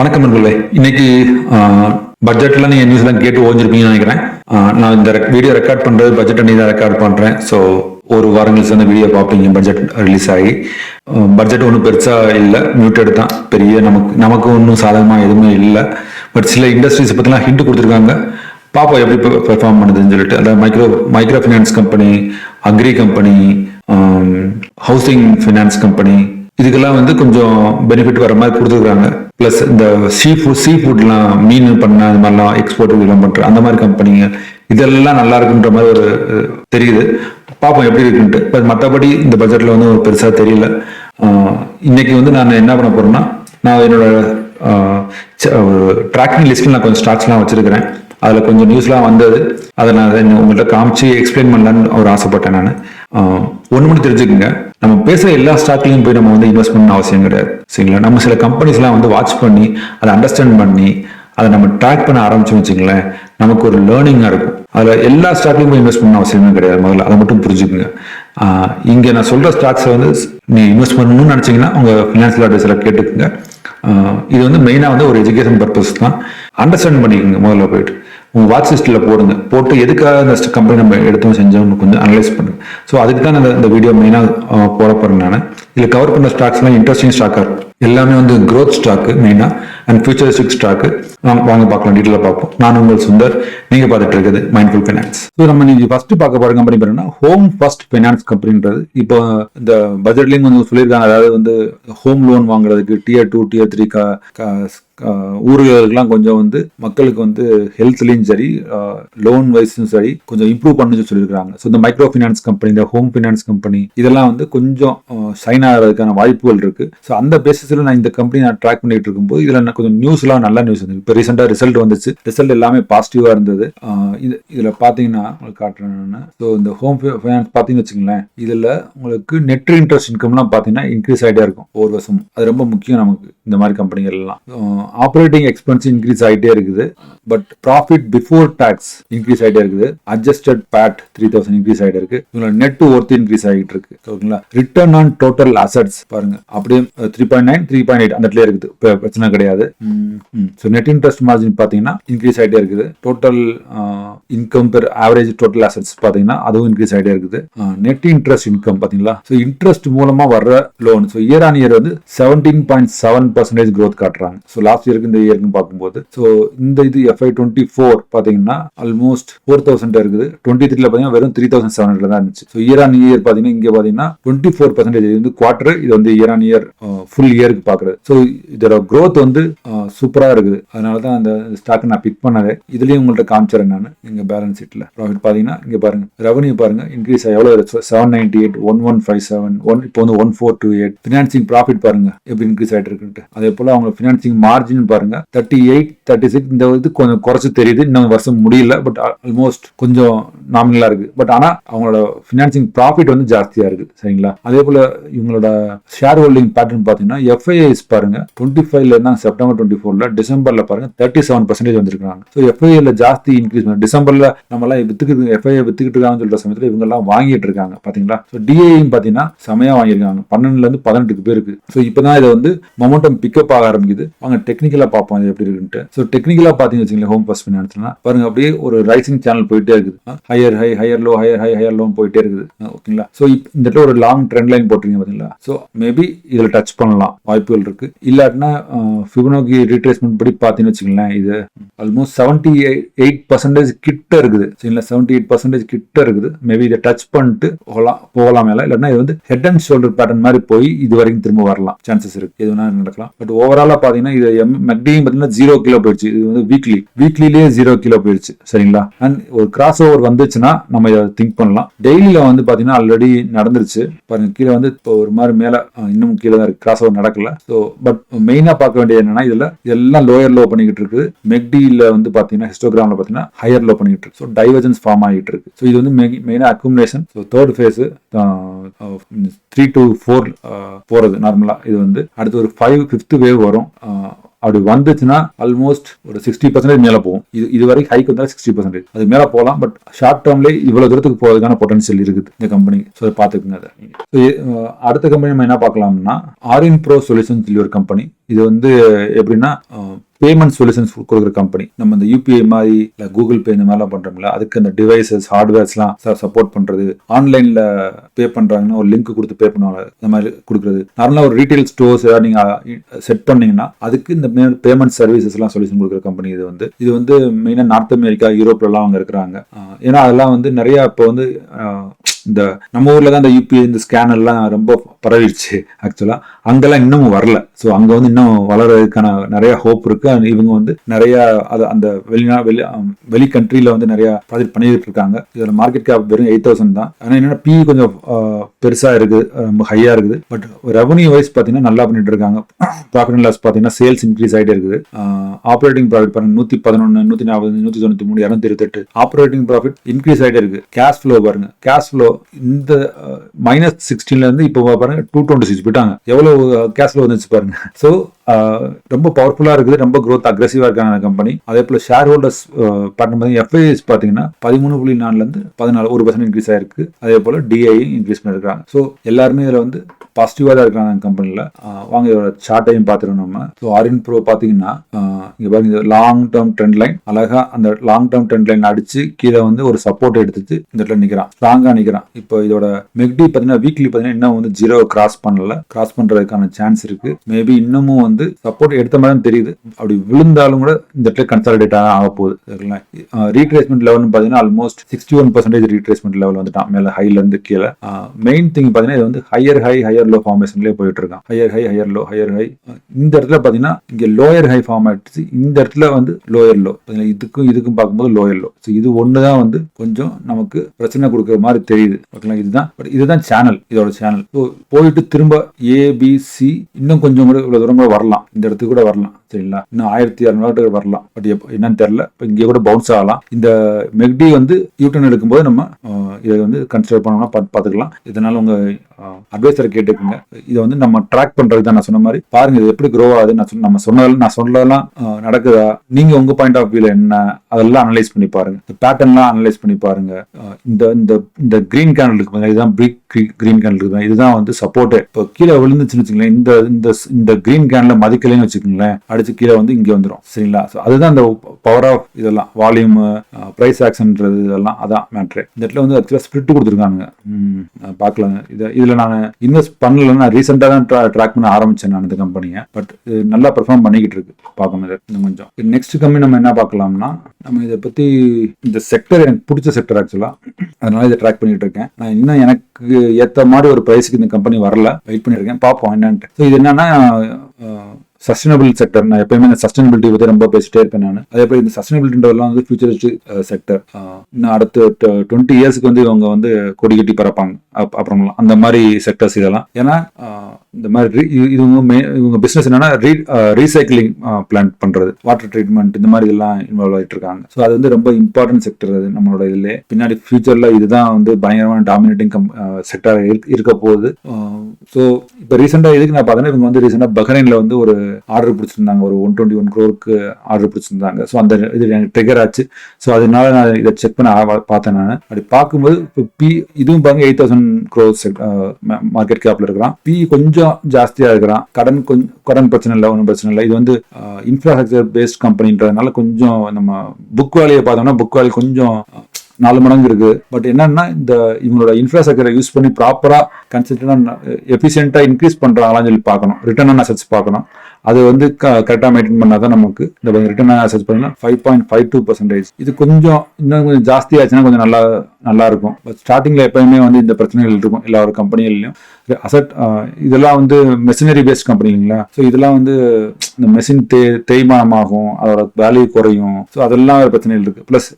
வணக்கம் நண்பர்களே. இன்னைக்கு பட்ஜெட்ல நீங்க நியூஸ் எல்லாம் கேட்டு ஓஞ்சிருப்பீங்கன்னு நினைக்கிறேன். நான் இந்த வீடியோ ரெக்கார்ட் பண்றது பட்ஜெட் அன்னைக்கு தான் ரெக்கார்ட் பண்றேன். ஸோ ஒரு வாரம் கழிச்சு அந்த வீடியோ பார்ப்பீங்க பட்ஜெட் ரிலீஸ் ஆகி. பட்ஜெட் ஒன்றும் பெருசா இல்லை மியூட்டட் தான். பெரிய நமக்கு நமக்கு ஒன்றும் சாதகமா எதுவுமே இல்லை. பட் சில இண்டஸ்ட்ரீஸ் பத்திலாம் ஹிண்ட் கொடுத்துருக்காங்க. பாப்போம் எப்படி பெர்ஃபார்ம் பண்ணுதுன்னு சொல்லிட்டு. அதாவது micro micro finance company agri company housing finance company இதுக்கெல்லாம் வந்து கொஞ்சம் பெனிஃபிட் வர மாதிரி கொடுத்துருக்காங்க. ப்ளஸ் இந்த சீ ஃபுட் சீ ஃபுட்லாம் மீன் பண்ண அந்த மாதிரிலாம் எக்ஸ்போர்ட் இதெல்லாம் பண்ணுற அந்த மாதிரி கம்பெனிங்க இதெல்லாம் நல்லா இருக்குன்ற மாதிரி ஒரு தெரியுது. பார்ப்போம் எப்படி இருக்குன்ட்டு. பட் மற்றபடி இந்த பட்ஜெட்டில் வந்து ஒரு பெருசாக தெரியல. இன்னைக்கு வந்து நான் என்ன பண்ண போறேன்னா நான் என்னோட ட்ராக்கிங் லிஸ்ட்டில் நான் கொஞ்சம் ஸ்டாக்ஸ்லாம் வச்சிருக்கிறேன். அதில் கொஞ்சம் நியூஸ்லாம் வந்தது. அதை நான் உங்கள்கிட்ட காமிச்சு எக்ஸ்பிளைன் பண்ணலான்னு ஒரு ஆசைப்பட்டேன் நான். ஒன்று மட்டும் தெரிஞ்சுக்கோங்க. நம்ம பேசுகிற எல்லா ஸ்டாக்லையும் போய் நம்ம வந்து இன்வெஸ்ட் பண்ண அவசியம் கிடையாது. சரிங்களா? நம்ம சில கம்பெனிஸ்லாம் வந்து வாட்ச் பண்ணி அதை அண்டர்ஸ்டாண்ட் பண்ணி அதை நம்ம ட்ராக் பண்ண ஆரம்பிச்சோம் வச்சுங்களேன் நமக்கு ஒரு லேர்னிங்காக இருக்கும். அதில் எல்லா ஸ்டாக்லையும் போய் இன்வெஸ்ட் பண்ண அவசியமே கிடையாது. முதல்ல அதை மட்டும் புரிஞ்சுக்குங்க. இங்கே நான் சொல்கிற ஸ்டாக்ஸை வந்து நீ இன்வெஸ்ட் பண்ணணும்னு நினச்சிங்கன்னா உங்கள் ஃபினான்சியல் அட்வைஸில் கேட்டுக்குங்க. இது வந்து மெயினாக வந்து ஒரு எஜுகேஷன் பர்பஸ் தான். அண்டர்ஸ்டாண்ட் பண்ணிக்கோங்க முதல்ல போயிட்டு. உங்க வாட்ச் லிஸ்ட்டில் போடுங்க. போட்டு எதுக்காக அந்த கம்பெனி நம்ம எடுத்தோம் செஞ்சோம்னு கொஞ்சம் அனலைஸ் பண்ணுங்க. ஸோ அதுக்கு தான் இந்த இந்த வீடியோ மெயினாக போட போறேன் நான். இதில் கவர் பண்ண ஸ்டாக்ஸ்லாம் இன்ட்ரெஸ்டிங் ஸ்டாக்காக இருக்கும். எல்லாமே வந்து க்ரோத் ஸ்டாக்கு மெயினாக அண்ட் ஃபியூச்சரிஸ்டிக் ஸ்டாக்கு வாங்க பார்க்கலாம் டீட்டெயிலாக பார்ப்போம். நான் உங்கள் சுந்தர். நீங்க பார்த்துட்டு இருக்குது மைண்ட்ஃபுல் ஃபைனான்ஸ் ஸோ நம்ம நீங்க ஃபர்ஸ்ட் பார்க்க போற கம்பெனி பேருன்னா ஹோம் ஃபர்ஸ்ட் ஃபைனான்ஸ் கம்பெனின்றது இப்போ இந்த பட்ஜெட்லயும் வந்து சொல்லியிருக்காங்க. அதாவது வந்து ஹோம் லோன் வாங்குறதுக்கு டியர் டூ டியர் த்ரீ ஊர்களுக்கெல்லாம் கொஞ்சம் வந்து மக்களுக்கு வந்து ஹெல்த்லையும் சரி லோன் வைஸும் சரி கொஞ்சம் இம்ப்ரூவ் பண்ணு சொல்லியிருக்காங்க ஸோ இந்த மைக்ரோ ஃபினான்ஸ் கம்பெனி இந்த ஹோம் ஃபைனான்ஸ் கம்பெனி இதெல்லாம் வந்து கொஞ்சம் சைன் ஆகிறதுக்கான வாய்ப்புகள் இருக்கு. ஸோ அந்த பேசிஸில் நான் இந்த கம்பெனி நான் ட்ராக் பண்ணிட்டு இருக்கும்போது இதில் நான் கொஞ்சம் நியூஸ்லாம் நல்ல நியூஸ் வந்து இப்போ ரீசெண்டாக ரிசல்ட் வந்துச்சு. ரிசல்ட் எல்லாமே பாசிட்டிவாக இருந்தது. இது இதில் பார்த்தீங்கன்னா உங்களுக்கு காட்டுறேன் ஸோ இந்த ஹோம் ஃபைனான்ஸ் பார்த்தீங்கன்னு வச்சுங்களேன் இதில் உங்களுக்கு நெட் இன்ட்ரெஸ்ட் இன்கம்லாம் பார்த்தீங்கன்னா இன்க்ரீஸ் ஆகிட்டே இருக்கும் ஒவ்வொரு வருஷம் அது ரொம்ப முக்கியம் நமக்கு இந்த மாதிரி கம்பெனிகள் எல்லாம். ஆப்ரேட்டிங் எக்ஸ்பென்ஸ் இன்க்ரீஸ் ஆகிட்டே இருக்குது. But profit before tax increase ஆகிட்டே இருக்குது. Adjusted PAT three thousand increase ஆகிட்டு இருக்கு. இவங்களோட நெட் ஒர்த் இன்க்ரீஸ் ஆகிட்டு இருக்கு. ஓகேங்களா? ரிட்டர்ன் ஆன் டோட்டல் அசட்ஸ் பாருங்க. அப்படியே three point nine three point eight அந்த இடத்துல இருக்குது. பிரச்சனை கிடையாது. ஸோ நெட் இன்ட்ரெஸ்ட் மார்ஜின் பார்த்தீங்கன்னா இன்க்ரீஸ் ஆகிட்டே இருக்குது. Total income per average total assets பார்த்தீங்கன்னா அதுவும் இன்க்ரீஸ் ஆகிட்டே இருக்குது. நெட் இன்ட்ரெஸ்ட் இன்கம் பார்த்தீங்களா ஸோ இன்ட்ரெஸ்ட் மூலமா வர்ற loan so year on year வந்து seventeen point seven percentage growth காட்டுறாங்க. ஸோ லாஸ்ட் இயருக்கு இந்த இயருக்கு பார்க்கும்போது. ஸோ இந்த இது எஃப்ஐ டுவெண்ட்டி ஃபோர் பார்த்தீங்கன்னா ஆல்மோஸ்ட் ஃபோர் தௌசண்ட் இருக்குது. டுவெண்ட்டி த்ரீல பார்த்தீங்கன்னா வெறும் த்ரீ தௌசண்ட் செவன் ஹண்ட்ரட் தான் இருந்துச்சு. ஸோ இயர் ஆன் இயர் பார்த்தீங்கன்னா இங்கே பார்த்தீங்கன்னா டுவெண்ட்டி ஃபோர் பர்சன்டேஜ் இது வந்து குவார்டர் இது வந்து இயர் ஆன் இயர் ஃபுல் இயருக்கு பார்க்குறது. ஸோ இதோட க்ரோத் வந்து uh, சூப்பராக இருக்குது. அதனால தான் அந்த ஸ்டாக் நான் பிக் பண்ணது இதுலேயும் உங்கள்கிட்ட காமிச்சிடறேன் நான் இங்கே பேலன்ஸ் ஷீட்டில் ப்ராஃபிட் பார்த்தீங்கன்னா இங்கே பாருங்க. ரெவன்யூ பாருங்க. இன்க்ரீஸ் எவ்வளோ seven ninety eight one one five seven one இப்போ வந்து one four two eight financing profit பாருங்க. எப்படி இன்க்ரீஸ் ஆகிட்டு இருக்குன்ட்டு. அதே போல் அவங்க ஃபினான்சிங் மார்ஜின் பாருங்க. தேர்ட்டி எயிட் தேர்ட்டி சிக்ஸ் இந்த இது கொஞ்சம் குறைச்சு தெரியுது. இன்னும் வருஷம் முடியல பட் ஆல்மோஸ்ட் கொஞ்சம் நாமினலா இருக்கு. பட் ஆனா அவங்களோட ஃபினான்சிங் ப்ராஃபிட் வந்து ஜாஸ்தியா இருக்கு. சரிங்களா? அதே போல இவங்களோட ஷேர் ஹோல்டிங் பேட்டர்ன் பாத்தீங்கன்னா எஃப்ஐஐஸ் பாருங்க டுவெண்ட்டி ஃபைவ்ல இருந்தாங்க செப்டம்பர் டுவெண்ட்டி ஃபோர்ல டிசம்பர்ல பாருங்க தேர்ட்டி செவன் பர்சன்டேஜ் வந்திருக்காங்க ஸோ எஃப்ஐஐல ஜாஸ்தி இன்க்ரீஸ் பண்ணி டிசம்பர்ல நம்ம எல்லாம் வித்துக்கிட்டு எஃப்ஐஏ வித்துக்கிட்டு இருக்காங்கன்னு சொல்ற சமயத்தில் இவங்க எல்லாம் வாங்கிட்டு இருக்காங்க பாத்தீங்களா? ஸோ டிஏயும் பாத்தீங்கன்னா செமையா வாங்கியிருக்காங்க. பன்னெண்டுல இருந்து பதினெட்டுக்கு பேருக்கு ஸோ இப்பதான் இதை வந்து மொமெண்டம் பிக்கப் ஆக ஆரம்பிக்குது. அவங்க டெக் டெக்னிக்கலா பார்ப்போம் இது எப்படி இருக்குன்ட்டு. ஸோ டெக்னிக்கலா பாத்தீங்கன்னு வச்சுங்களேன் ஹோம் ஃபர்ஸ்ட் ஃபினான்ஸ்னா பாருங்க அப்படியே ஒரு ரைசிங் சேனல் போயிட்டே இருக்குது. Higher high higher low higher high higher low போயிட்டே இருக்குது. ஓகேங்களா? ஸோ இந்த இடத்துல ஒரு லாங் ட்ரெண்ட் லைன் போட்டிருக்கீங்க பாத்தீங்களா ஸோ மேபி இதில் டச் பண்ணலாம். வாய்ப்புகள் இருக்கு. இல்லாட்டினா ஃபிபனோகி ரீட்ரேஸ்மெண்ட் படி பார்த்தீங்கன்னு வச்சுங்களேன் இது ஆல்மோஸ்ட் செவன்டி எயிட் பர்சன்டேஜ் கிட்ட இருக்குது. சரிங்களா? செவன்டி எயிட் பர்சன்டேஜ் கிட்ட இருக்குது. மேபி இதை டச் பண்ணிட்டு போகலாம் போகலாம் மேலே. இல்லைன்னா இது வந்து ஹெட் அண்ட் ஷோல்டர் பேட்டர்ன் மாதிரி போய் இது வரைக்கும் திரும்ப வரலாம். சான்சஸ் இருக்கு. எது நடக்கலாம். பட் ஓவராலாக பார்த்தீங்கன்னா இது மெக்டியும் பார்த்தீங்கன்னா ஜீரோ கிலோ போயிடுச்சு. இது வந்து வீக்லி வீக்லிலேயே ஜீரோ கிலோ போயிடுச்சு. சரிங்களா? அண்ட் ஒரு கிராஸ் ஓவர் வந்துச்சுன்னா நம்ம இதை திங்க் பண்ணலாம். டெய்லியில் வந்து பார்த்தீங்கன்னா ஆல்ரெடி நடந்துருச்சு. பாருங்க கீழே வந்து இப்போ ஒரு மாதிரி மேலே இன்னும் கீழே தான் இருக்கு. கிராஸ் ஓவர் நடக்கல ஸோ பட் மெயினாக பார்க்க வேண்டியது என்னன்னா இதில் எல்லாம் லோயர் லோ பண்ணிக்கிட்டு இருக்குது. மெக்டியில் வந்து பார்த்தீங்கன்னா ஹிஸ்டோகிராமில் பார்த்தீங்கன்னா ஹையர் லோ பண்ணிக்கிட்டு இருக்கு. ஸோ டைவர்ஜன்ஸ் ஃபார்ம் ஆகிட்டு இருக்கு. ஸோ இது வந்து மெயினாக accumulation so third phase three to four போகிறது நார்மலாக இது வந்து அடுத்து ஒரு ஃபைவ் ஃபிஃப்த் வேவ் வரும். அப்படி வந்துச்சுன்னா ஆல்மோஸ்ட் ஒரு சிக்ஸ்டி பர்சன்டேஜ் மேலே போகும். இது இது வரைக்கும் ஹைக் வந்தால் சிக்ஸ்டி பர்சன்டேஜ் அது மேலே போகலாம் பட் ஷார்ட் டேர்ம்லேயே இவ்வளோ தூரத்துக்கு போகிறதுக்கான பொட்டன்ஷியல் இருக்குது இந்த கம்பெனி ஸோ பார்த்துக்குங்க அதை. அடுத்த கம்பெனி நம்ம என்ன பார்க்கலாம்னா ஆரின் ப்ரோ சொல்யூஷன் சொல்லி ஒரு கம்பெனி இது வந்து எப்படின்னா பேமெண்ட் சொல்யூஷன்ஸ் கொடுக்குற கம்பெனி நம்ம இந்த யூபிஐ மாதிரி இல்லை கூகுள் பே இந்த மாதிரிலாம் பண்றோம்ல அதுக்கு அந்த டிவைசஸ் ஹார்ட்வேர்ஸ்லாம் சப்போர்ட் பண்றது. ஆன்லைன்ல பே பண்றாங்கன்னா ஒரு லிங்க் கொடுத்து பே பண்ணுவாங்க. இந்த மாதிரி கொடுக்குறது. நார்மலாக ஒரு ரீட்டைல் ஸ்டோர்ஸ் ஏதாவது நீங்க செட் பண்ணீங்கன்னா அதுக்கு இந்த பேமெண்ட் சர்வீசஸ் எல்லாம் சொல்யூஷன் கொடுக்குற கம்பெனி இது வந்து. இது வந்து மெயினாக நார்த் அமெரிக்கா யூரோப்லலாம் அவங்க இருக்கிறாங்க. ஏன்னா அதெல்லாம் வந்து நிறைய இப்போ வந்து இந்த நம்ம ஊரில் தான் இந்த யூபிஐ இந்த ஸ்கேனர்லாம் எல்லாம் ரொம்ப பரவிடுச்சு ஆக்சுவலாக அங்கெல்லாம் இன்னமும் வரல. ஸோ அங்கே வந்து இன்னும் வளர்றதுக்கான நிறைய ஹோப் இருக்குது இவங்க வந்து நிறையா அது அந்த வெளிநா வெளி வெளி கண்ட்ரியில் வந்து நிறையா ப்ராஜெக்ட் பண்ணிட்டு இருக்காங்க. இதில் மார்க்கெட் கேப் வெறும் எயிட் தௌசண்ட் தான். ஆனால் என்னன்னா பி கொஞ்சம் பெருசாக இருக்குது. ரொம்ப ஹையாக இருக்குது. பட் ரெவன்யூ வைஸ் பார்த்தீங்கன்னா நல்லா பண்ணிட்டு இருக்காங்க. ப்ராஃபிட் அண்ட் லாஸ் பார்த்தீங்கன்னா சேல்ஸ் இன்க்ரீஸ் ஆகிட்டே இருக்குது. ஆப்ரேட்டிங் ப்ராஃபிட் பாருங்க நூற்றி பதினொன்று நூற்றி நாற்பது நூற்றி தொண்ணூற்றி மூணு இரநூத்தி இருபத்தெட்டு. ஆப்ரேட்டிங் ப்ராஃபிட் இன்க்ரீஸ் ஆகிட்டே இருக்குது கேஷ் ஃப்ளோ பாருங்க. கேஷ் ஃப்ளோ இந்த மைனஸ் சிக்ஸ்டீன்ல இருந்து இப்போ பாருங்க டூ டுவெண்ட்டி சிக்ஸ் போயிட்டாங்க. எவ்வளவு கேஷில் வந்துச்சு பாருங்க. ஸோ ரொம்ப பவர்ஃபுல்லாக இருக்குது ரொம்ப க்ரோத் அக்ரெசிவா இருக்காங்க அந்த கம்பெனி அதே போல் ஷேர் ஹோல்டர்ஸ் பார்த்தீங்கன்னா எஃப்ஐஎஸ் பார்த்தீங்கன்னா பதிமூணு புள்ளி நாலுலேருந்து பதினாலு ஒரு பர்சன்ட் இன்க்ரீஸ் ஆயிருக்கு. அதே போல் டிஐயும் இன்க்ரீஸ் பண்ணியிருக்காங்க ஸோ எல்லாருமே இதில் வந்து பாசிட்டிவாக தான் இருக்காங்க அந்த கம்பெனியில் வாங்க இதோட சார்ட்டையும் பார்த்துருவோம் நம்ம. ஸோ ஆரின் ப்ரோ பார்த்தீங்கன்னா இங்கே பாருங்க லாங் டேர்ம் ட்ரெண்ட் லைன் அழகாக அந்த லாங் டேர்ம் ட்ரெண்ட் லைன் அடிச்சு கீழே வந்து ஒரு சப்போர்ட் எடுத்துட்டு இந்த இடத்துல நிற்கிறான் ஸ்ட்ராங்காக நிற்கிறான் இப்போ இதோட மெக்டி பார்த்தீங்கன்னா வீக்லி பார்த்தீங்கன்னா இன்னும் வந்து ஜீரோ கிராஸ் பண்ணல. கிராஸ் பண்ணுறதுக்கான சான்ஸ் இருக்கு. மேபி இன்னமும் வந்து சப்போர்ட் எடுத்த மாதிரி தான் தெரியுது. அப்படி விழுந்தாலும் கூட இந்த இடத்துல கன்சாலிடேட் ஆக போகுது. ரீட்ரேஸ்மெண்ட் லெவல்னு பார்த்தீங்கன்னா almost sixty one percentage retracement level வந்துட்டான். மேலே ஹைலேருந்து கீழே. மெயின் திங் பார்த்தீங்கன்னா இது வந்து ஹையர் ஹை ஹையர் லோ ஃபார்மேஷன்லேயே போயிட்டு இருக்கான் higher high higher low higher high இந்த இடத்துல பார்த்தீங்கன்னா இங்க லோயர் ஹை ஃபார்ம் ஆயிடுச்சு இந்த இடத்துல வந்து லோயர் லோ இதுக்கும் இதுக்கும் பார்க்கும்போது லோயர் லோ ஸோ இது ஒன்று தான் வந்து கொஞ்சம் நமக்கு பிரச்சனை கொடுக்குற மாதிரி தெரியுது. ஓகேங்களா? இதுதான். பட் இதுதான் சேனல் இதோட சேனல் ஸோ போயிட்டு திரும்ப ஏபிசி இன்னும் கொஞ்சம் கூட இவ்வளோ தூரம் கூட வரலாம் இந்த இடத்துக்கு கூட வரலாம். சரிங்களா? இன்னும் ஆயிரத்தி இரநூறு வரலாம். பட் எப்போ என்னன்னு தெரியல. இப்போ இங்கே கூட பவுன்ஸ் ஆகலாம். இந்த மெக்டி வந்து யூட்டன் எடுக்கும்போது நம்ம இதை வந்து கன்சிடர் பண்ணோம்னா பார்த்து பார்த்துக்கலாம் இதனால உங்கள் அட்வைசர் கேட்டுக்குங்க. இதை வந்து நம்ம ட்ராக் பண்றது தான் நான் சொன்ன மாதிரி பாருங்க இது எப்படி க்ரோ ஆகுது நான் சொன்ன நம்ம சொன்னதெல்லாம் நான் சொன்னதெல்லாம் நடக்குதா? நீங்க உங்க பாயிண்ட் ஆஃப் வியூல என்ன? அதெல்லாம் அனலைஸ் பண்ணி பாருங்க. இந்த பேட்டர்ன்லாம் அனலைஸ் பண்ணி பாருங்க. இந்த இந்த இந்த கிரீன் கேனல் இருக்கு பாருங்க, இதுதான் பிரிக் கிரீன் கேனல் இருக்கு இதுதான் வந்து சப்போர்ட் இப்போ கீழே விழுந்துச்சுன்னு வச்சுக்கோங்களேன் இந்த இந்த இந்த கிரீன் கேனில் மதிக்கலைன்னு வச்சுக்கோங்களேன் அடிச்சு கீழே வந்து இங்கே வந்துடும் சரிங்களா? ஸோ அதுதான் இந்த பவர் ஆஃப் இதெல்லாம். வால்யூம் ப்ரைஸ் ஆக்ஷன்ன்றது இதெல்லாம். அதான் மேட்ரு இந்த இடத்துல வந்து ஆக்சுவலாக ஸ்பிரிட் கொடுத்துருக்காங்க பார்க்கலாங்க இதை இதில் நான் இன்வெஸ்ட் பண்ணல நான் ரீசெண்டாக தான் ட்ராக் பண்ண ஆரம்பிச்சேன் நான் இந்த கம்பெனியை பட் நல்லா பெர்ஃபார்ம் பண்ணிக்கிட்டு இருக்கு பார்க்கணும் இதை இன்னும் கொஞ்சம். நெக்ஸ்ட் கம்பெனி நம்ம என்ன பார்க்கலாம்னா நம்ம இதை பற்றி இந்த செக்டர் எனக்கு பிடிச்ச செக்டர் ஆக்சுவலாக அதனால இதை ட்ராக் பண்ணிட்டு இருக்கேன். நான் இன்னும் எனக்கு ஏற்ற மாதிரி ஒரு ப்ரைஸுக்கு இந்த கம்பெனி வரல. வெயிட் பண்ணியிருக்கேன் பார்ப்போம் என்னன்ட்டு. ஸோ இது என்னன்னா சஸ்டைனபிள் செக்டர் நான் எப்பயுமே இந்த சஸ்டைனபிலிட்டி பத்தி ரொம்ப பேசிட்டே இருப்பேன் நான். அதே போய் இந்த சஸ்டைனபிலிட்டின்றதெல்லாம் வந்து ஃபியூச்சரிஸ்டிக் செக்டர் இன்னும் அடுத்த டுவெண்ட்டி இயர்ஸ்க்கு வந்து இவங்க வந்து கொடி கட்டி பறப்பாங்க. அப்- அப்புறம்லாம் அந்த மாதிரி செக்டர்ஸ் இதெல்லாம். ஏன்னா இந்த மாதிரி இவங்க main- இவங்க பிஸ்னஸ் என்னன்னா ரீசைக்கிளிங் பிளான்ட் பண்றது. வாட்டர் ட்ரீட்மெண்ட் இந்த மாதிரி இதெல்லாம் இன்வால்வ் ஆகிட்டு இருக்காங்க. ஸோ அது வந்து ரொம்ப இம்பார்ட்டன்ட் செக்டர் அது நம்மளோட இதுல. பின்னாடி ஃபியூச்சர்ல இதுதான் வந்து பயங்கரமான டாமினேட்டிங் செக்டர் இருக்க போகுது. ஸோ இப்போ ரீசெண்டாக இதுக்கு நான் பார்த்தேன்னா இவங்க வந்து ரீசெண்டாக பஹ்ரைனில் வந்து ஒரு ஆர்டர் பிடிச்சிருந்தாங்க. ஒரு ஒன் டுவெண்ட்டி ஒன் க்ரோருக்கு ஆர்டர் பிடிச்சிருந்தாங்க. ஸோ அந்த இது எனக்கு ட்ரிகர் ஆச்சு. ஸோ அதனால நான் இதை செக் பண்ண பார்த்தேன் நான். அப்படி பார்க்கும்போது இப்போ பி இதுவும் பாருங்க எயிட் தௌசண்ட் க்ரோஸ் மார்க்கெட் கேப்ல இருக்கிறான். பி கொஞ்சம் ஜாஸ்தியா இருக்கிறான். கடன் கொஞ்சம் கடன் பிரச்சனை இல்லை ஒன்றும் பிரச்சனை இல்லை. இது வந்து இன்ஃப்ராஸ்ட்ரக்சர் பேஸ்ட் கம்பெனின்றதுனால கொஞ்சம் நம்ம புக் வேலையை பார்த்தோம்னா புக் வேலை கொஞ்சம் நாலு மடங்கு இருக்கு. பட் என்னன்னா இந்த இவங்களோட இன்ஃப்ராஸ்ட்ரக்சரை யூஸ் பண்ணி ப்ராப்பரா கன்சிஸ்டன்டா எஃபிஷியன்ட்டா இன்க்ரீஸ் பண்றாங்களான்னு சொல்லி பார்க்கணும். ரிட்டர்ன் ஆன் அசட்ஸ் பார்க்கணும். அது வந்து கரெக்டாக மெயின்டைன் பண்ணாதான் நமக்கு இந்த ரிட்டர்ன் ஆன் அசட்ஸ் பண்ணலாம் five point five two percentage இது கொஞ்சம் இன்னும் கொஞ்சம் ஜாஸ்தி ஆச்சுன்னா கொஞ்சம் நல்லா நல்லா இருக்கும். பட் ஸ்டார்டிங்கில் எப்பயுமே வந்து இந்த பிரச்சனைகள் இருக்கும். எல்லா ஒரு கம்பெனிகள்லையும் அசட் இதெல்லாம் வந்து மெஷினரி பேஸ்ட் கம்பெனி இல்லைங்களா ஸோ இதெல்லாம் வந்து இந்த மெஷின் தே தேய்மானமாகும் அதோட வேல்யூ குறையும். ஸோ அதெல்லாம் ஒரு பிரச்சனைகள் இருக்குது ப்ளஸ்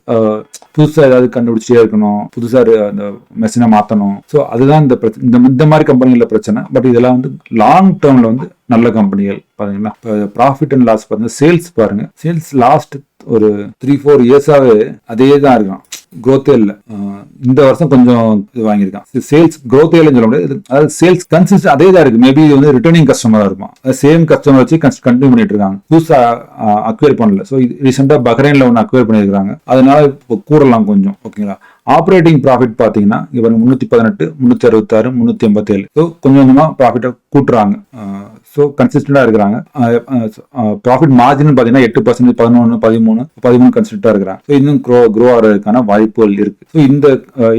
புதுசாக ஏதாவது கண்டுபிடிச்சியே இருக்கணும். புதுசாக அந்த மெஷினை மாற்றணும் ஸோ அதுதான் இந்த பிரச்சனை இந்த இந்த மாதிரி கம்பெனிகளில் பிரச்சனை. பட் இதெல்லாம் வந்து லாங் டேர்மில் வந்து நல்ல கம்பெனிகள் பார்த்தீங்கன்னா இப்போ ப்ராஃபிட் அண்ட் லாஸ் பாருங்க சேல்ஸ் பாருங்க. சேல்ஸ் லாஸ்ட் ஒரு த்ரீ ஃபோர் இயர்ஸாவே அதே தான் இருக்கான். க்ரோத்தே இல்லை. இந்த வருஷம் கொஞ்சம் இது வாங்கியிருக்கான். சேல்ஸ் க்ரோத்தே இல்லைன்னு சொல்ல முடியாது. அதாவது சேல்ஸ் கன்சிஸ்ட் அதே தான் இருக்கு. மேபி இது வந்து ரிட்டர்னிங் கஸ்டமராக இருக்கும். சேம் கஸ்டமர் வச்சு கண்டினியூ பண்ணிட்டு இருக்காங்க புதுசாக அக்வேர் பண்ணல. ஸோ இது ரீசெண்டாக பஹ்ரைன்ல ஒன்று அக்வேர் பண்ணியிருக்காங்க அதனால இப்போ கூறலாம் கொஞ்சம். ஓகேங்களா ஆப்ரேட்டிங் ப்ராஃபிட் பார்த்தீங்கன்னா இவர் முந்நூற்றி பதினெட்டு முந்நூற்றி அறுபத்தாறு முந்நூற்றி எண்பத்தேழு. ஸோ கொஞ்சம் கொஞ்சமாக ப்ராஃபிட்டை கூட்டுறாங்க. ஸோ கன்சிஸ்டண்டாக இருக்கிறாங்க. ப்ராஃபிட் மார்ஜின் பார்த்தீங்கன்னா எட்டு பர்சன்டேஜ் பதினொன்று பதிமூணு பதிமூணு கன்சிஸ்டண்டாக இருக்கிறாங்க. ஸோ இன்னும் க்ரோ க்ரோ ஆகிறதுக்கான வாய்ப்புகள் இருக்குது ஸோ இந்த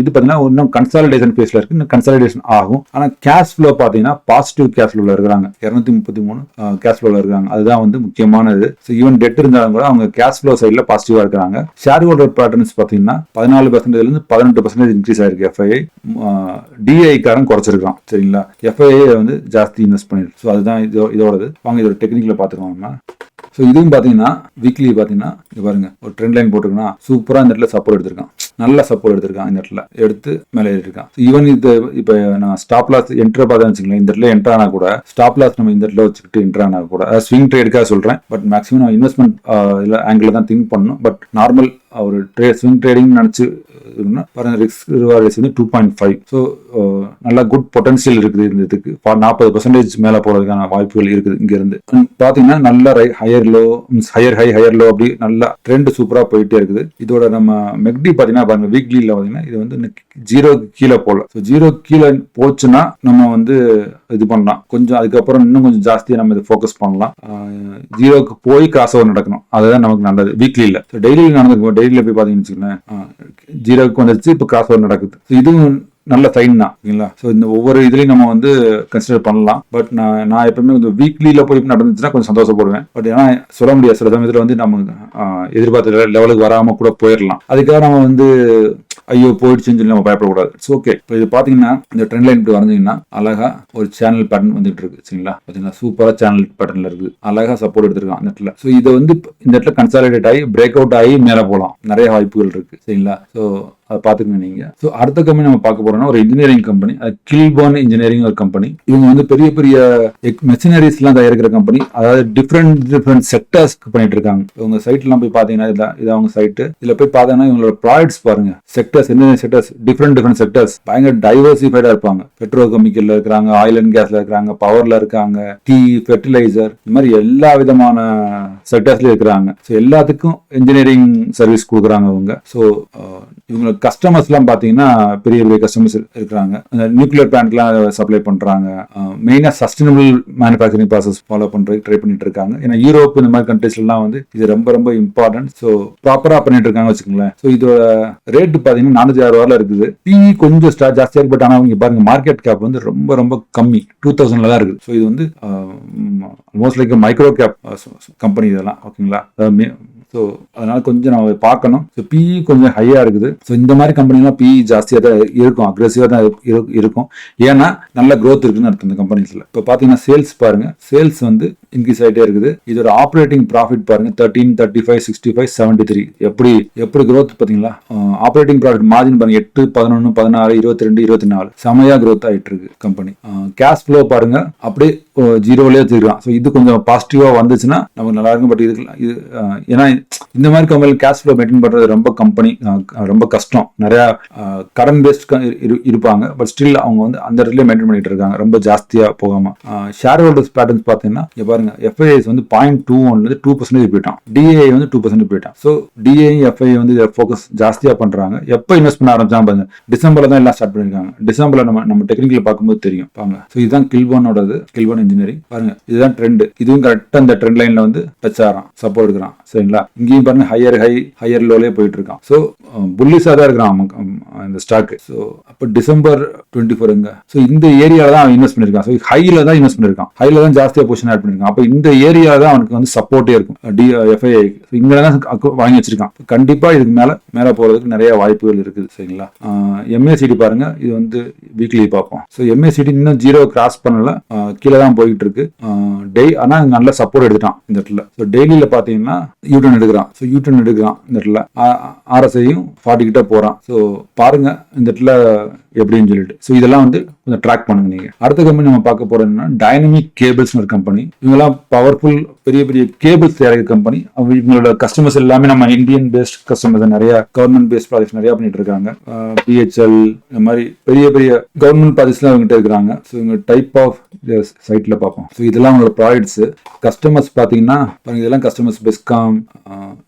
இது பார்த்தீங்கன்னா இன்னும் கன்சாலிடேஷன் ஃபேஸில் இருக்குது இன்னும் கன்சாலிடேஷன் ஆகும். ஆனால் கேஷ் ஃப்ளோ பார்த்தீங்கன்னா பாசிட்டிவ் கேஷ் ஃப்ளோவில் இருக்கிறாங்க. இரநூத்தி முப்பத்தி மூணு கேஷ் ஃப்ளோவில் இருக்கிறாங்க. அதுதான் வந்து முக்கியமானது. ஸோ ஈவன் டெட் இருந்தாலும் கூட அவங்க கேஷ் ஃப்ளோ சைடில் பாசிட்டிவாக இருக்கிறாங்க. ஷேர் ஹோல்டர் பேட்டர்ன்ஸ் பார்த்தீங்கன்னா பதினாலு பர்சன்டேஜ்லேருந்து பதினெட்டு பர்சன்டேஜ் இன்க்ரீஸ் ஆயிருக்கு. எஃப்ஐஐ டிஐக்காரன் குறைச்சிருக்கான் சரிங்களா? எஃப்ஐஐ வந்து ஜாஸ்தி இன்வெஸ்ட் பண்ணிருக்கு. ஸோ அதுதான் இதோ இதோடது. வாங்க இதோட டெக்னிக்கில் பார்த்துக்கோங்க ஸோ இதுவும் பார்த்தீங்கன்னா வீக்லி பார்த்தீங்கன்னா இது பாருங்க ஒரு ட்ரெண்ட் லைன் போட்டுருக்குன்னா சூப்பராக இந்த இடத்துல சப்போர்ட் எடுத்திருக்கான். நல்லா சப்போர்ட் எடுத்திருக்கான் இந்த இடத்துல. எடுத்து மேலே ஏறிருக்கான் ஈவன் இது இப்போ நான் ஸ்டாப் லாஸ் என்ட்ரு பார்த்தேன் வச்சுக்கலாம் இந்த இடத்துல என்ட்ரு ஆனால் கூட ஸ்டாப் லாஸ் நம்ம இந்த இடத்துல வச்சுக்கிட்டு என்ட்ரு ஆனா கூட ஸ்விங் ட்ரேடுக்காக சொல்கிறேன் பட் மேக்ஸிமம் நான் இன்வெஸ்ட்மெண்ட் இல்லை ஆங்கிள் தான் திங்க் பண்ணணும். பட் நார்மல் ஒரு ட்ரே ஸ்விங் ட்ரேடிங் நினச்சி பாருங்கள் ரிஸ்க் ரிவார்ட்ஸ் வந்து டூ பாயிண்ட் ஃபைவ் ஸோ நல்ல குட் பொட்டன்ஷியல் இருக்குது இந்த இதுக்கு. நாற்பது பர்சன்டேஜ் மேலே போகிறதுக்கான வாய்ப்புகள் இருக்குது இங்கேருந்து. பார்த்தீங்கன்னா நல்ல higher low higher high higher low அப்படி நல்லா ட்ரெண்ட் சூப்பராக போயிட்டே இருக்குது. இதோட நம்ம மெக்டி பார்த்தீங்கன்னா பாருங்க வீக்லியில் பார்த்தீங்கன்னா இது வந்து ஜீரோ கீழே போகல ஸோ ஜீரோ கீழே போச்சுன்னா நம்ம வந்து இது பண்ணலாம். கொஞ்சம் அதுக்கப்புறம் இன்னும் கொஞ்சம் ஜாஸ்தியாக நம்ம இதை ஃபோக்கஸ் பண்ணலாம். ஜீரோக்கு போய் கிராஸ் ஓவர் நடக்கணும். அதுதான் நமக்கு நல்லது. வீக்லியில் ஸோ டெய்லியில் நடந்துக்கும் டெய்லியில் போய் பார்த்தீங்கன்னு வச்சுக்கோங்களேன் ஜீரோக்கு வந்துருச்சு இப்போ கிராஸ் ஓவர் நடக்குது. ஸோ இதுவும் நல்ல சைன் தான் ஓகேங்களா ஸோ இந்த ஒவ்வொரு இதுலையும் நம்ம வந்து கன்சிடர் பண்ணலாம். பட் நான் நான் எப்பவுமே கொஞ்சம் வீக்லியில் போய் நடந்துச்சுன்னா கொஞ்சம் சந்தோஷப்படுவேன். பட் ஏன்னா சொல்ல முடியாது. சில சமயத்தில் வந்து நம்ம எதிர்பார்த்த லெவலுக்கு வராமல் கூட போயிடலாம் அதுக்காக நம்ம வந்து ஐயோ போயிடுச்சுன்னு சொல்லி நம்ம பயப்படக்கூடாது. இட்ஸ் ஓகே இப்போ இது பார்த்தீங்கன்னா இந்த ட்ரெண்ட் லைன் இப்படி வரைஞ்சிங்கன்னா அழகா ஒரு சேனல் பேட்டர்ன் வந்துட்டு இருக்கு சரிங்களா பார்த்தீங்களா சூப்பராக சேனல் பேட்டர்னில் இருக்குது அழகா சப்போர்ட் எடுத்திருக்கான் அந்த இடத்துல. ஸோ இதை வந்து இந்த இடத்துல கன்சாலிடேட் ஆகி பிரேக் அவுட் ஆகி மேலே போகலாம். நிறைய வாய்ப்புகள் இருக்கு சரிங்களா? ஸோ அதை பார்த்துக்கங்க நீங்க. ஸோ அடுத்த கம்பெனி நம்ம பார்க்க போறோம்னா ஒரு இன்ஜினியரிங் கம்பெனி அது கில்போன் இன்ஜினியரிங் ஒரு கம்பெனி இவங்க வந்து பெரிய பெரிய மெஷினரிஸ் எல்லாம் தயாரிக்கிற கம்பெனி அதாவது டிஃப்ரெண்ட் டிஃப்ரெண்ட் செக்டர்ஸ்க்கு பண்ணிட்டு இருக்காங்க. இவங்க சைட்லாம் போய் பார்த்தீங்கன்னா இதான் இது அவங்க சைட்டு இதுல போய் பார்த்தீங்கன்னா இவங்களோட ப்ராடக்ட்ஸ் பாருங்க. செக்டர்ஸ் என்னென்ன செக்டர்ஸ் டிஃப்ரெண்ட் டிஃப்ரெண்ட் செக்டர்ஸ் பயங்கர டைவர்சிஃபைடா இருப்பாங்க. பெட்ரோ கெமிக்கல்ல இருக்கிறாங்க ஆயில் அண்ட் கேஸ்ல இருக்கிறாங்க பவர்ல இருக்காங்க டீ ஃபெர்டிலைசர் இந்த மாதிரி எல்லா விதமான செக்டர்ஸ்ல இருக்கிறாங்க. ஸோ எல்லாத்துக்கும் இன்ஜினியரிங் சர்வீஸ் கொடுக்குறாங்க அவங்க ஸோ இவங்க கஸ்டமர்ஸ் எல்லாம் பாத்தீங்கன்னா பெரிய பெரிய கஸ்டமர்ஸ் இருக்கிறாங்க. அந்த நியூக்ளியர் பிளான்ட்லாம் சப்ளை பண்றாங்க. மெயினா சஸ்டைனபிள் மேனுஃபேக்சரிங் ப்ராசஸ் ஃபாலோ பண்றதுக்கு ட்ரை பண்ணிட்டு இருக்காங்க. ஏன்னா யூரோப் இந்த மாதிரி கண்ட்ரீஸ்லாம் வந்து இது ரொம்ப ரொம்ப இம்பார்ட்டன்ட் ஸோ ப்ராப்பரா பண்ணிட்டு இருக்காங்க வச்சுக்கோங்களேன். ஸோ இதோட ரேட்டு பார்த்தீங்கன்னா நானூத்தி ஆறு இருக்குது. பி கொஞ்சம் ஸ்டா ஜாஸ்தியா இருக்கு பட் ஆனா அவங்க பாருங்க மார்க்கெட் கேப் வந்து ரொம்ப ரொம்ப கம்மி. டூ தௌசண்ட்ல தான் இருக்குது. ஸோ இது வந்து most like micro cap company இதெல்லாம் ஓகேங்களா ஸோ அதனால கொஞ்சம் நம்ம பார்க்கணும். ஸோ பிஇ கொஞ்சம் ஹையாக இருக்குது. ஸோ இந்த மாதிரி கம்பெனிலாம் பிஇ ஜாஸ்தியாக தான் இருக்கும் அக்ரெசிவாக தான் இருக்கும். ஏன்னா நல்ல க்ரோத் இருக்குன்னு அர்த்தம் இந்த கம்பெனிஸில் இப்போ பார்த்தீங்கன்னா சேல்ஸ் பாருங்க. சேல்ஸ் வந்து இன்க்ரீஸ் ஆகிட்டே இருக்குது. இதோட ஆப்ரேட்டிங் ப்ராஃபிட் பாருங்க. Thirteen thirty five sixty five seventy three எப்படி எப்படி க்ரோத் பார்த்தீங்களா? ஆப்ரேட்டிங் ப்ராஃபிட் மார்ஜின் பாருங்க. எட்டு பதினொன்று பதினாறு இருபத்தி ரெண்டு இருபத்தி நாலு செமையாக க்ரோத் ஆகிட்டு இருக்கு கம்பெனி கேஷ் ஃப்ளோ பாருங்க. அப்படியே ஜீரோலேயே வச்சுருக்கான் ஸோ இது கொஞ்சம் பாசிட்டிவாக வந்துச்சுன்னா நமக்கு நல்லா இருக்கும். பட் இதுக்கு இது ஏன்னா இந்த மாதிரி கம்பெனி கேஷ் ஃப்ளோ மெயின்டைன் பண்ணுறது ரொம்ப கம்பெனி ரொம்ப கஷ்டம். நிறையா கரண்ட் பேஸ்ட் இருப்பாங்க. பட் ஸ்டில் அவங்க வந்து அந்த இடத்துல மெயின்டைன் பண்ணிட்டு இருக்காங்க. ரொம்ப ஜாஸ்தியாக போகாம. ஷேர் ஹோல்டர்ஸ் பேட்டர்ன்ஸ் பார்த்தீங்கன்னா எப்பாரு பாருங்க. எஃப்ஐஎஸ் வந்து பாயிண்ட் டூ ஒன்ல டூ பர்சன்டேஜ் போயிட்டான். டிஏ வந்து டூ பர்சன்ட் போயிட்டான். ஸோ டிஏ எஃப்ஐ வந்து ஃபோக்கஸ் ஜாஸ்தியா பண்றாங்க. எப்போ இன்வெஸ்ட் பண்ண ஆரம்பிச்சாங்க பாருங்க. டிசம்பர்ல தான் எல்லாம் ஸ்டார்ட் பண்ணிருக்காங்க. டிசம்பர்ல நம்ம நம்ம டெக்னிக்கல் பார்க்கும்போது தெரியும். பாருங்க. ஸோ இதுதான் கில்போனோடது கில்போன் இன்ஜினியரிங் பாருங்க. இதுதான் ட்ரெண்ட் இதுவும் கரெக்டாக இந்த ட்ரெண்ட் லைன்ல வந்து டச் ஆகிறான் சப்போர்ட் இருக்கிறான் சரிங்களா? இங்கேயும் பாருங்க ஹையர் ஹை ஹையர் லோலே போயிட்டு இருக்கான். ஸோ புல்லிஸாக தான் இருக்கிறான் இந்த ஸ்டாக் ஸோ அப்போ டிசம்பர் டுவெண்ட்டி ஃபோருங்க ஸோ இந்த ஏரியாவில் தான் அவன் இன்வெஸ்ட் பண்ணிருக்கான். ஸோ ஹையில் தான் இன்வெஸ்ட் பண்ணிருக்கான். ஹைல தான் ஜாஸ்தியாக பொசிஷன் ஆட் பண்ணியிருக்கான் அப்போ இந்த ஏரியா தான் அவனுக்கு வந்து சப்போர்ட்டே இருக்கும். டி எஃப்ஐஐ இங்கே தான் வாங்கி வச்சிருக்கான். கண்டிப்பாக இதுக்கு மேலே மேலே போகிறதுக்கு நிறைய வாய்ப்புகள் இருக்குது சரிங்களா? எம்ஏசிடி பாருங்க. இது வந்து வீக்லி பார்ப்போம். ஸோ எம்ஏசிடி இன்னும் ஜீரோ கிராஸ் பண்ணல. கீழே தான் போயிட்டு இருக்கு டெய் ஆனால் நல்ல சப்போர்ட் எடுத்துட்டான் இந்த இடத்துல. ஸோ டெய்லியில் பார்த்தீங்கன்னா யூட்டன் எடுக்கிறான். ஸோ யூட்டன் எடுக்கிறான் இந்த இடத்துல. ஆர்எஸ்ஐயும் ஃபார்ட்டி கிட்ட போகிறான் ஸோ பாருங்க இந்த இடத்துல எப்படின்னு சொல்லிட்டு. ஸோ இதெல்லாம் வந்து கொஞ்சம் ட்ராக் பண்ணுங்க நீங்கள் அடுத்த கம்பெனி நம்ம பார்க்க போறோம்னா டைனமிக் கேபிள்ஸ்னு ஒரு கம்பெனி இவங்கெல்லாம் பவர்ஃபுல் பெரிய பெரிய கேபிள்ஸ் தயாரிக்கிற கம்பெனி இவங்களோட கஸ்டமர்ஸ் எல்லாமே நம்ம இந்தியன் பேஸ்ட் கஸ்டமர்ஸ் நிறைய கவர்மெண்ட் பேஸ்ட் ப்ராஜெக்ட் நிறைய பண்ணிட்டு இருக்காங்க. பிஹெச்எல் இந்த மாதிரி பெரிய பெரிய கவர்மெண்ட் ப்ராஜெக்ட்ஸ்லாம் அவங்ககிட்ட இருக்கிறாங்க. ஸோ இவங்க டைப் ஆஃப் சைட்ல பார்ப்போம். ஸோ இதெல்லாம் அவங்களோட ப்ராடக்ட்ஸ் கஸ்டமர்ஸ் பார்த்தீங்கன்னா பாருங்க இதெல்லாம் கஸ்டமர்ஸ் பெஸ்காம்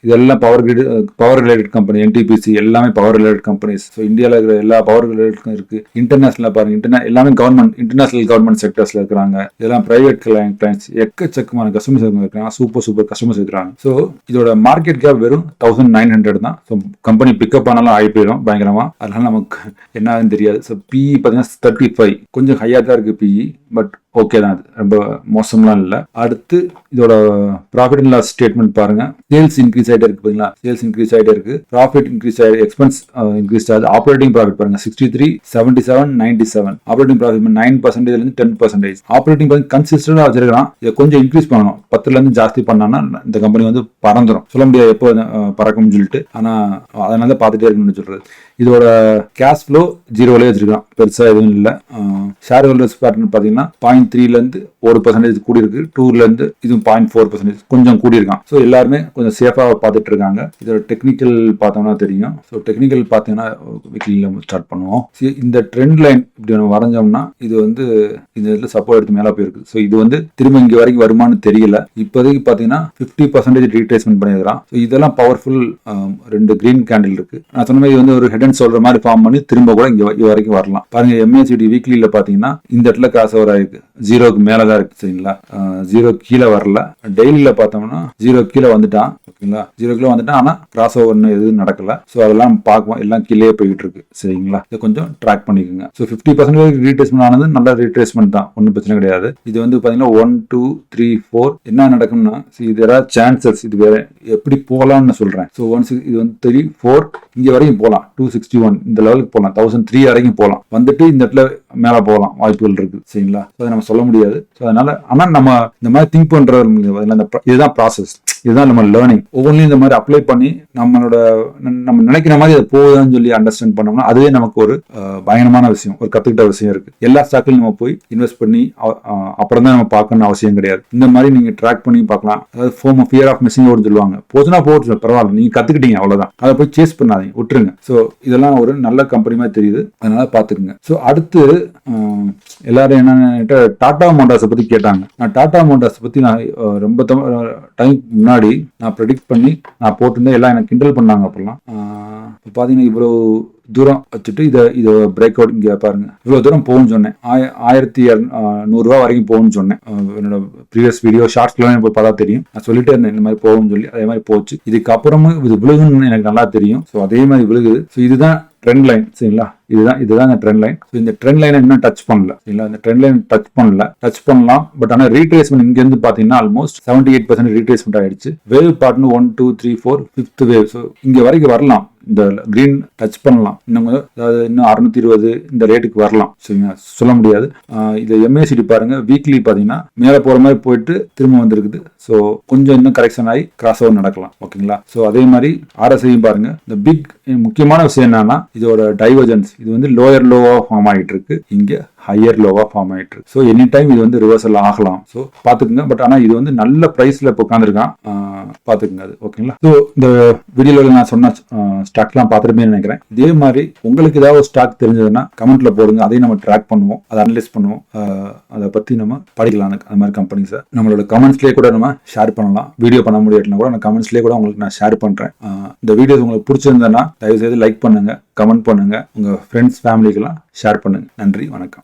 இதெல்லாம் power grid power related company NTPC எல்லாமே பவர் ரிலேட்டட் கம்பெனிஸ் ஸோ இந்தியாவில் இருக்கிற எல்லா பவர் ரிலேட்டடும் இருக்கு. இன்டர்நேஷனல் பாருங்க இன்டர்நே எல்லாமே கவர்மெண்ட் இன்டர்நேஷனல் கவர்மெண்ட் செக்டர்ஸ்ல இருக்கிறாங்க. இதெல்லாம் பிரைவேட் கிளைண்ட்ஸ் எக்கச்சக்கமான கஸ்டமர்ஸ் இருக்கிறாங்க சூப்பர் சூப்பர் கஸ்டமர்ஸ் இருக்கிறாங்க ஸோ இதோட மார்க்கெட் கேப் வெறும் தௌசண்ட் நைன் ஹண்ட்ரட் தான். ஸோ கம்பெனி பிக்கப் ஆனாலும் ஆகி போயிடும் பயங்கரமாக அதனால நமக்கு என்னன்னு தெரியாது. ஸோ பிஇ பார்த்தீங்கன்னா தேர்ட்டி ஃபைவ் கொஞ்சம் ஹையாக தான் இருக்குது பிஇ பட் ஓகே தான். அது ரொம்ப மோசம்லாம் இல்லை. அடுத்து இதோட ப்ராஃபிட் அண்ட் லாஸ் ஸ்டேட்மெண்ட் பாருங்க. சேல்ஸ் இன்க்ரீஸ் ஆகிட்டே இருக்கு பாத்தீங்களா? சேல்ஸ் இன்க்ரீஸ் ஆகிட்டே இருக்கு. ப்ராஃபிட் இன்க்ரீஸ் ஆகி எக்ஸ்பென்ஸ் இன்க்ரீஸ் ஆகுது. ஆப்ரேட்டிங் ப்ராஃபிட் பாருங்க. Sixty three seventy seven ninety seven operating profit nine பர்சன்டேஜ்ல இருந்து டென் பர்சன்டேஜ் ஆப்ரேட்டிங் ப்ராஃபிட் கன்சிஸ்டன்டா வச்சிருக்கான் இதை கொஞ்சம் இன்க்ரீஸ் பண்ணணும். பத்துல இருந்து ஜாஸ்தி பண்ணான்னா இந்த கம்பெனி வந்து பறந்துடும் சொல்ல முடியாது எப்போ பறக்கும்னு சொல்லிட்டு. ஆனா அதனால தான் பார்த்துட்டே இருக்கணும்னு சொல்றது. இதோட கேஷ் ஃப்ளோ ஜீரோலேயே வச்சிருக்கான் பெருசா எதுவும் இல்லை. ஷேர் ஹோல்டர்ஸ் பேட்டர்ன் பார்த்தீங்கன்னா பாயிண்ட் த்ரீலேருந்து ஒரு பர்சன்டேஜ் கூடியிருக்கு. டூர்லேருந்து இதுவும் பாயிண்ட் ஃபோர் பர்சன்டேஜ் கொஞ்சம் கூடியிருக்கான். ஸோ எல்லாருமே கொஞ்சம் சேஃபாக பார்த்துட்டு இருக்காங்க இதோட டெக்னிக்கல் பார்த்தோம்னா தெரியும். ஸோ டெக்னிக்கல் பார்த்தீங்கன்னா வீக்லியில் ஸ்டார்ட் பண்ணுவோம். இந்த ட்ரெண்ட் லைன் இப்படி நம்ம வரைஞ்சோம்னா இது வந்து இந்த இதில் சப்போர்ட் எடுத்து மேலே போயிருக்கு. ஸோ இது வந்து திரும்ப இங்கே வரைக்கும் வருமானு தெரியல. இப்போதைக்கு பார்த்தீங்கன்னா ஃபிஃப்டி பர்சன்டேஜ் ரீட்ரேஸ்மெண்ட் பண்ணியிருக்கான் ஸோ இதெல்லாம் பவர்ஃபுல் ரெண்டு கிரீன் கேண்டில் இருக்கு. நான் சொன்ன மாதிரி வந்து ஒரு ஹெட் அண்ட் சொல்கிற மாதிரி ஃபார்ம் பண்ணி திரும்ப கூட இங்கே வரைக்கும் வரலாம். பாருங்க எம்ஏசிடி வீக்லியில் பார்த்தீங்கன்னா இந்த இடத்துல கிராஸ் ஓவர் ஆயிருக்கு ஜீரோக்கு மேலே தான் இருக்கு சரிங்களா? ஜீரோ கீழே வரல. டெய்லியில் பார்த்தோம்னா ஜீரோ கீழே வந்துட்டான் ஓகேங்களா? ஜீரோ கீழே வந்துட்டான் ஆனால் கிராஸ் ஓவர்னு எதுவும் நடக்கல. ஸோ அதெல்லாம் பார்க்குவோம் எல்லாம் கீழே போய்கிட்டு இருக்கு சரிங்களா? இதை கொஞ்சம் ட்ராக் பண்ணிக்கோங்க. ஸோ ஃபிஃப்டி பர்சன்டேஜ் ரீட்ரேஸ்மெண்ட் ஆனது நல்ல ரீட்ரேஸ்மெண்ட் தான் ஒன்றும் பிரச்சனை கிடையாது. இது வந்து பார்த்தீங்கன்னா ஒன் டூ த்ரீ ஃபோர் என்ன நடக்கும்னா இது ஏதாவது சான்சஸ் இது வேற எப்படி போகலாம்னு சொல்கிறேன் ஸோ ஒன் சிக்ஸ் இது வந்து த்ரீ ஃபோர் இங்கே வரைக்கும் போகலாம் டூ சிக்ஸ்டி ஒன் இந்த லெவலுக்கு போகலாம் தௌசண்ட் த்ரீ வரைக்கும் போகலாம் வந்துட்டு இந்த இடத்துல மேலே போகலாம் வாய்ப்புகள் இருக்குது சரிங்களா? அதை நம்ம சொல்ல முடியாது. ஸோ அதனால ஆனால் நம்ம இந்த மாதிரி திங்க் பண்ணுற இந்த இதுதான் ப்ராசஸ் இதுதான் நம்ம லேர்னிங் ஒவ்வொன்றையும் இந்த மாதிரி அப்ளை பண்ணி நம்மளோட நம்ம நினைக்கிற மாதிரி அது போகுதான்னு சொல்லி அண்டர்ஸ்டாண்ட் பண்ணோம்னா அதுவே நமக்கு ஒரு பயணமான பயங்கரமான விஷயம் ஒரு கத்துக்கிட்ட விஷயம் இருக்கு. எல்லா ஸ்டாக்லையும் நம்ம போய் இன்வெஸ்ட் பண்ணி அப்புறம் தான் நம்ம பார்க்கணும்னு அவசியம் கிடையாது. இந்த மாதிரி நீங்க ட்ராக் பண்ணி பார்க்கலாம். அதாவது ஃபோம் ஃபியர் ஆஃப் மிஸ்ஸிங் ஓடு சொல்லுவாங்க. போச்சுன்னா போச்சு பரவாயில்ல நீங்க கத்துக்கிட்டீங்க அவ்வளவுதான். அதை போய் சேஸ் பண்ணாதீங்க விட்டுருங்க. ஸோ இதெல்லாம் ஒரு நல்ல கம்பெனி மாதிரி தெரியுது. அதனால பாத்துக்குங்க ஸோ அடுத்து எல்லாரும் என்னன்னு டாடா மோட்டார்ஸை பற்றி கேட்டாங்க. நான் டாடா மோட்டார்ஸ் பற்றி நான் ரொம்ப டைம் முன்னாடி நான் ப்ரெடிக்ட் பண்ணி நான் போட்டிருந்தேன். எல்லாம் எனக்கு கிண்டல் பண்ணாங்க அப்போல்லாம். இப்போ பார்த்தீங்கன்னா இவ்வளோ தூரம் வச்சுட்டு இதை இதை பிரேக் அவுட் இங்கே பாருங்க. இவ்வளோ தூரம் போகும்னு சொன்னேன். ஆய ஆயிரத்தி நூறுரூவா வரைக்கும் போகும்னு சொன்னேன். என்னோட ப்ரீவியஸ் வீடியோ ஷார்ட்ஸ்லாம் போய் பார்த்தா தெரியும். நான் சொல்லிட்டே இருந்தேன் இந்த மாதிரி போகும்னு சொல்லி. அதே மாதிரி போச்சு. இதுக்கப்புறமும் இது விழுகுன்னு எனக்கு நல்லா தெரியும். ஸோ அதே மாதிரி விழுகுது. ஸோ இதுதான் ட்ரெண்ட் லைன் சரிங்களா? இதுதான் இதுதான் ட்ரெண்ட் லைன் ஸோ இந்த ட்ரெண்ட் லைனை இன்னும் டச் பண்ணல. சரிங்களா? இந்த ட்ரெண்ட் லைன் டச் பண்ணல. டச் பண்ணலாம் பட் ஆனால் ரீட்ரேஸ்மெண்ட் இங்கேருந்து பார்த்தீங்கன்னா almost seventy eight percent retracement ஆயிடுச்சு. Wave பார்ட்னு one two three four fifth wave so இங்கே வரைக்கும் வரலாம். இந்த கிரீன் டச் பண்ணலாம். இன்னும் கொஞ்சம் அதாவது இன்னும் அறுநூத்தி இருபது இந்த ரேட்டுக்கு வரலாம். சரிங்களா? சொல்ல முடியாது. இது எம்ஏசிடி பாருங்க. வீக்லி பாத்தீங்கன்னா மேலே போற மாதிரி போயிட்டு திரும்ப வந்திருக்குது. ஸோ கொஞ்சம் இன்னும் கரெக்ஷன் ஆகி கிராஸ் ஓவர் நடக்கலாம். ஓகேங்களா? ஸோ அதே மாதிரி ஆர்எஸ்ஐயும் பாருங்க. இந்த பிக் முக்கியமான விஷயம் என்னன்னா இதோட டைவர்ஜன்ஸ் இது வந்து லோயர் லோவாக ஃபார்ம் ஆகிட்டு இருக்கு இங்கே ஹையர் லோவா ஃபார்ம் ஆயிட்டு இருக்கு. ஸோ எனி டைம் இது வந்து ரிவர்சல் ஆகலாம். ஸோ பார்த்துக்குங்க. பட் ஆனா இது வந்து நல்ல பிரைஸ்ல இப்போ உட்காந்துருக்கான் பார்த்துக்குங்க அது. ஓகேங்களா ஸோ இந்த வீடியோவில் நான் சொன்ன ஸ்டாக்லாம் பார்த்துருப்பேன்னு நினைக்கிறேன். இதே மாதிரி உங்களுக்கு ஏதாவது ஒரு ஸ்டாக் தெரிஞ்சதுன்னா கமெண்ட்ல போடுங்க. அதையும் நம்ம ட்ராக் பண்ணுவோம். அதை அனலைஸ் பண்ணுவோம். அதை பத்தி நம்ம படிக்கலாம். அந்த மாதிரி கம்பெனிஸை நம்மளோட கமெண்ட்ஸ்லேயே கூட நம்ம ஷேர் பண்ணலாம். வீடியோ பண்ண முடியாட்டினா கூட நான் கமெண்ட்ஸ்லேயே கூட உங்களுக்கு நான் ஷேர் பண்ணுறேன் இந்த வீடியோஸ் உங்களுக்கு பிடிச்சிருந்தேன்னா தயவுசெய்து லைக் பண்ணுங்க கமெண்ட் பண்ணுங்க. உங்க ஃப்ரெண்ட்ஸ் ஃபேமிலிக்கெல்லாம் ஷேர் பண்ணுங்க. நன்றி வணக்கம்.